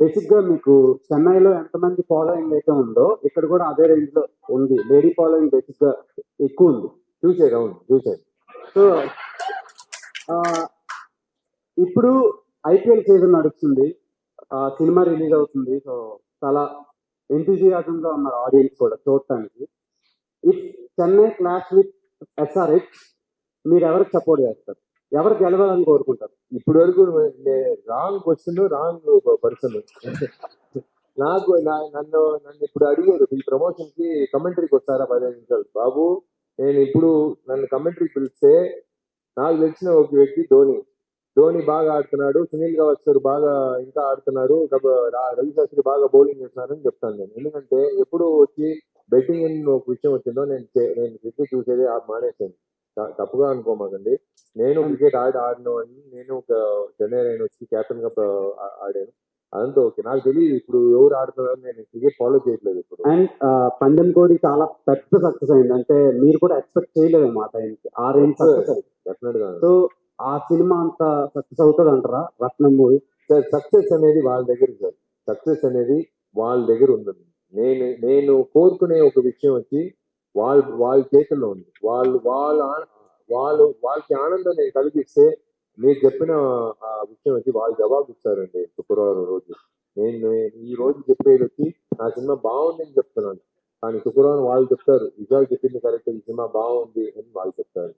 బేసిక్గా మీకు చెన్నైలో ఎంతమంది ఫాలోయింగ్ అయితే ఉందో ఇక్కడ కూడా అదే రేంజ్లో ఉంది. లేడీ ఫాలోయింగ్ బేసిక్గా ఎక్కువ ఉంది. చూసారు అవును చూసారు సో ఆ, ఇప్పుడు ఐపీఎల్ సీజన్ నడుస్తుంది. ఆ, సినిమా రిలీజ్ అవుతుంది. సో చాలా ఎంతూజియాజం గా ఉన్నారు ఆడియన్స్ కూడా చూడటానికి. If Chennai clash with SRH మీరు ఎవరికి సపోర్ట్ చేస్తారు? ఎవరు గెలవాలని కోరుకుంటారు. ఇప్పటి వరకు రాంగ్ క్వశ్చన్ రాంగ్ పర్సన్ నాకు నన్ను నన్ను ఇప్పుడు అడిగారు ఈ ప్రమోషన్కి కమెంటరీకి వస్తారా పదిహేను నిమిషాలు? బాబు నేను ఇప్పుడు నన్ను కమెంటరీ పిలిస్తే నాకు తెలిసిన ఒక వ్యక్తి ధోని. ధోని బాగా ఆడుతున్నాడు సునీల్ గవాస్కర్ బాగా ఇంకా ఆడుతున్నాడు రవి శాస్త్రి బాగా బౌలింగ్ చేస్తున్నారని చెప్తాను నేను. ఎందుకంటే ఎప్పుడు వచ్చి బెట్టింగ్ అని ఒక విషయం వచ్చిందో నేను నేను క్రికెట్ చూసేది ఆ మానేసాను తప్పుగా అనుకోమాకండి. నేను క్రికెట్ ఆడి ఆడినవాడిని నేను ఒక చెన్నై రైన్ వచ్చి కెప్టెన్గా ఆడాను. అదంతా ఓకే. నాకు తెలియదు ఇప్పుడు ఎవరు ఆడుతున్నారు నేను క్రికెట్ ఫాలో చేయట్లేదు ఇప్పుడు. అండ్ పందెం కోడి చాలా పెద్ద సక్సెస్ అయింది. అంటే మీరు కూడా ఎక్స్పెక్ట్ చేయలేదు ఆ టైంకి. ఆ రేంజ్ డెఫినెట్గా. సో ఆ సినిమా అంత సక్సెస్ అవుతుంది అంటారా రత్నం మూవీ. సార్ సక్సెస్ అనేది వాళ్ళ దగ్గర సార్. సక్సెస్ అనేది వాళ్ళ దగ్గర ఉంది. నేను నేను కోరుకునే ఒక విషయం వచ్చి వాళ్ళ వాళ్ళ చేతుల్లో ఉంది. వాళ్ళు వాళ్ళ వాళ్ళు వాళ్ళకి ఆనందం నేను కలిగిస్తే మీరు చెప్పిన ఆ విషయం వచ్చి వాళ్ళు జవాబు ఇస్తారండి శుక్రవారం రోజు. నేను ఈ రోజు చెప్పేది వచ్చి నా సినిమా బాగుంది అని చెప్తున్నాను. కానీ శుక్రవారం వాళ్ళు చెప్తారు విజయాలు చెప్పింది కరెక్ట్ ఈ సినిమా బాగుంది అని వాళ్ళు చెప్తారు.